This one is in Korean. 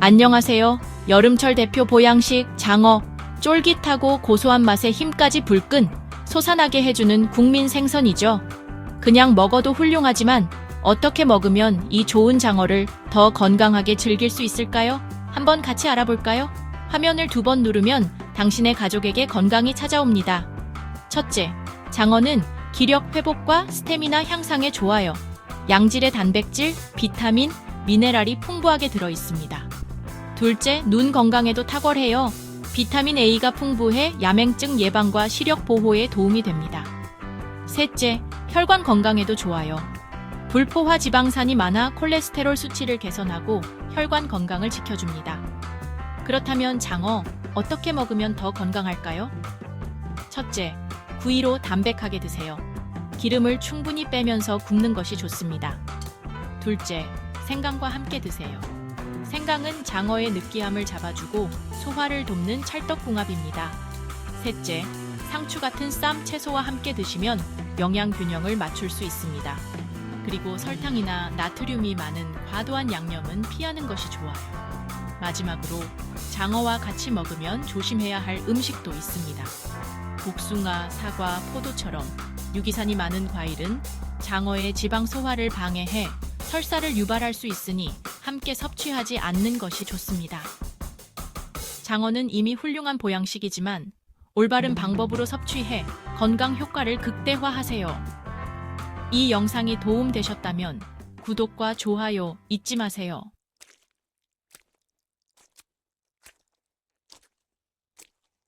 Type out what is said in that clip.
안녕하세요. 여름철 대표 보양식 장어. 쫄깃하고 고소한 맛에 힘까지 불끈 솟아나게 해주는 국민 생선이죠. 그냥 먹어도 훌륭하지만 어떻게 먹으면 이 좋은 장어를 더 건강하게 즐길 수 있을까요? 한번 같이 알아볼까요? 화면을 두 번 누르면 당신의 가족에게 건강이 찾아옵니다. 첫째, 장어는 기력 회복과 스태미나 향상에 좋아요. 양질의 단백질, 비타민, 미네랄이 풍부하게 들어 있습니다. 둘째, 눈 건강에도 탁월해요. 비타민 A가 풍부해 야맹증 예방과 시력 보호에 도움이 됩니다. 셋째, 혈관 건강에도 좋아요. 불포화 지방산이 많아 콜레스테롤 수치를 개선하고 혈관 건강을 지켜줍니다. 그렇다면 장어 어떻게 먹으면 더 건강할까요? 첫째, 구이로 담백하게 드세요. 기름을 충분히 빼면서 굽는 것이 좋습니다. 둘째, 생강과 함께 드세요. 생강은 장어의 느끼함을 잡아주고 소화를 돕는 찰떡궁합입니다. 셋째, 상추 같은 쌈 채소와 함께 드시면 영양 균형을 맞출 수 있습니다. 그리고 설탕이나 나트륨이 많은 과도한 양념은 피하는 것이 좋아요. 마지막으로 장어와 같이 먹으면 조심해야 할 음식도 있습니다. 복숭아, 사과, 포도처럼 유기산이 많은 과일은 장어의 지방 소화를 방해해 설사를 유발할 수 있으니 함께 섭취하지 않는 것이 좋습니다. 장어는 이미 훌륭한 보양식이지만 올바른 방법으로 섭취해 건강 효과를 극대화하세요. 이 영상이 도움 되셨다면 구독과 좋아요 잊지 마세요.